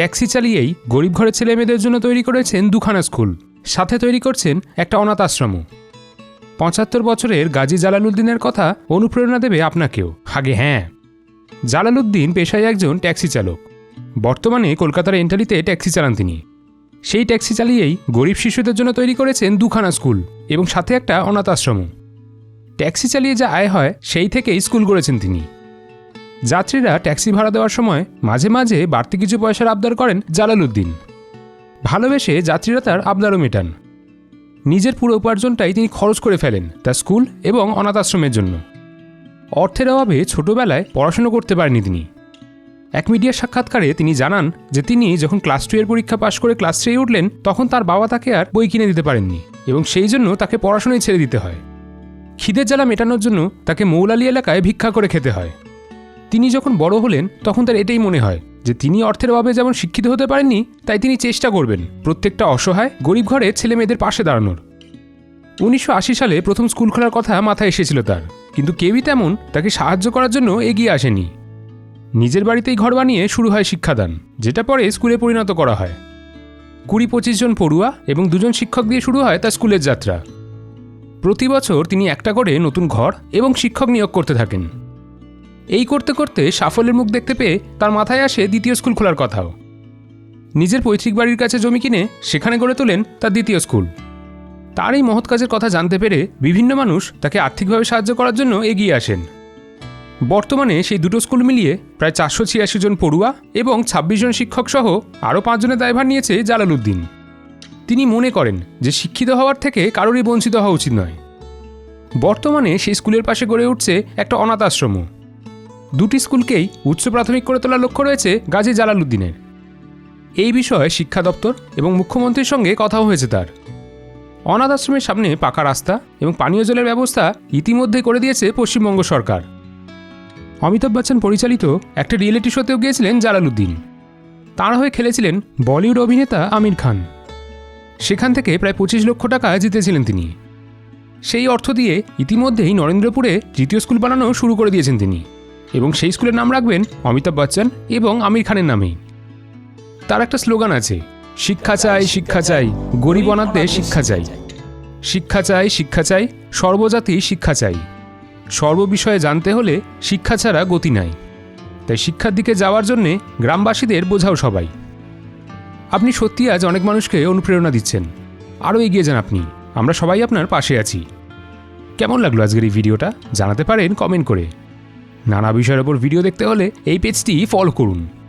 Taxi চালিয়েই গরিব ঘরের ছেলে মেয়েদের জন্য তৈরি করেছেন দুখানা স্কুল। সাথে তৈরি করছেন একটা অনাথ আশ্রমও। পঁচাত্তর বছরের গাজী জালালুদ্দিনের কথা অনুপ্রেরণা দেবে আপনাকেও। আগে হ্যাঁ। জালালুদ্দিন পেশায় একজন ট্যাক্সি চালক। বর্তমানে কলকাতার এন্টালিতে ট্যাক্সি চালান তিনি। সেই ট্যাক্সি চালিয়েই গরিব শিশুদের জন্য তৈরি করেছেন দুখানা স্কুল এবং সাথে একটা অনাথ আশ্রমও। ট্যাক্সি চালিয়ে যা আয় হয়, সেই থেকেই স্কুল করেছেন তিনি। যাত্রীরা ট্যাক্সি ভাড়া দেওয়ার সময় মাঝে মাঝে বাড়তি কিছু পয়সার আবদার করেন জালালুদ্দিন ভালোবেসে যাত্রীরা তার আবদারও মেটান। নিজের পুরো উপার্জনটাই তিনি খরচ করে ফেলেন তার স্কুল এবং অনাথ আশ্রমের জন্য। অর্থের অভাবে ছোটবেলায় পড়াশুনো করতে পারেনি তিনি। এক মিডিয়ার সাক্ষাৎকারে তিনি জানান যে তিনি যখন ক্লাস টু এর পরীক্ষা পাশ করে ক্লাস থ্রি উঠলেন, তখন তার বাবা তাকে আর বই কিনে দিতে পারেননি এবং সেই জন্য তাকে পড়াশোনায় ছেড়ে দিতে হয়। খিদের জ্বালা মেটানোর জন্য তাকে মৌলালি এলাকায় ভিক্ষা করে খেতে হয়। তিনি যখন বড় হলেন, তখন তার এটাই মনে হয় যে তিনি অর্থের অভাবে যেমন শিক্ষিত হতে পারেননি, তাই তিনি চেষ্টা করবেন প্রত্যেকটা অসহায়, গরিব ঘরে ছেলে মেয়েদের পাশে দাঁড়ানোর। উনিশশো আশি সালে প্রথম স্কুল খোলার কথা মাথায় এসেছিল তার, কিন্তু কেউই তেমন তাকে সাহায্য করার জন্য এগিয়ে আসেনি। নিজের বাড়িতেই ঘর বানিয়ে শুরু হয় শিক্ষাদান, যেটা পরে স্কুলে পরিণত করা হয়। কুড়ি পঁচিশ জন পড়ুয়া এবং দুজন শিক্ষক দিয়ে শুরু হয় তার স্কুলের যাত্রা। প্রতি বছর তিনি একটা করে নতুন ঘর এবং শিক্ষক নিয়োগ করতে থাকেন। এই করতে করতে সাফল্যের মুখ দেখতে পেয়ে তার মাথায় আসে দ্বিতীয় স্কুল খোলার কথাও। নিজের পৈতৃক বাড়ির কাছে জমি কিনে সেখানে গড়ে তোলেন তার দ্বিতীয় স্কুল। তার এই মহৎ কাজের কথা জানতে পেরে বিভিন্ন মানুষ তাকে আর্থিকভাবে সাহায্য করার জন্য এগিয়ে আসেন। বর্তমানে সেই দুটো স্কুল মিলিয়ে প্রায় চারশো ছিয়াশি জন পড়ুয়া এবং ছাব্বিশ জন শিক্ষক সহ আরও পাঁচজনের দায়ভার নিয়েছে জালালউদ্দিন তিনি মনে করেন যে শিক্ষিত হওয়ার থেকে কারোরই বঞ্চিত হওয়া উচিত নয়। বর্তমানে সেই স্কুলের পাশে গড়ে উঠছে একটা অনাথ আশ্রমও। দুটি স্কুলকেই উচ্চ প্রাথমিক করে তোলার লক্ষ্য রয়েছে গাজী জালালউদ্দিনের। এই বিষয়ে শিক্ষা দপ্তর এবং মুখ্যমন্ত্রীর সঙ্গে কথাও হয়েছে তার। অনাথ আশ্রমের সামনে পাকা রাস্তা এবং পানীয় জলের ব্যবস্থা ইতিমধ্যে করে দিয়েছে পশ্চিমবঙ্গ সরকার। অমিতাভ বচ্চন পরিচালিত একটা রিয়েলিটি শোতেও গিয়েছিলেন জালালউদ্দিন। তাঁর হয়ে খেলেছিলেন বলিউড অভিনেতা আমির খান। সেখান থেকে প্রায় পঁচিশ লক্ষ টাকা জিতেছিলেন তিনি। সেই অর্থ দিয়ে ইতিমধ্যেই নরেন্দ্রপুরে তৃতীয় স্কুল বানানো শুরু করে দিয়েছেন তিনি। এবং সেই স্কুলের নাম রাখবেন অমিতাভ বচ্চন এবং আমির খানের নামেই। তার একটা স্লোগান আছে, শিক্ষা চাই শিক্ষা চাই, গরিব অনাথদের শিক্ষা চাই। শিক্ষা চাই শিক্ষা চাই, সর্বজাতি শিক্ষা চাই। সর্ববিষয়ে জানতে হলে শিক্ষা ছাড়া গতি নাই। তাই শিক্ষার দিকে যাওয়ার জন্যে গ্রামবাসীদের বোঝাও সবাই। আপনি সত্যি আজ অনেক মানুষকে অনুপ্রেরণা দিচ্ছেন। আরও এগিয়ে যান আপনি। আমরা সবাই আপনার পাশে আছি। কেমন লাগল আজকের এই ভিডিওটা? জানাতে পারেন কমেন্ট করে। নানা বিষয়ের ওপর ভিডিও দেখতে হলে এই পেজটি ফলো করুন।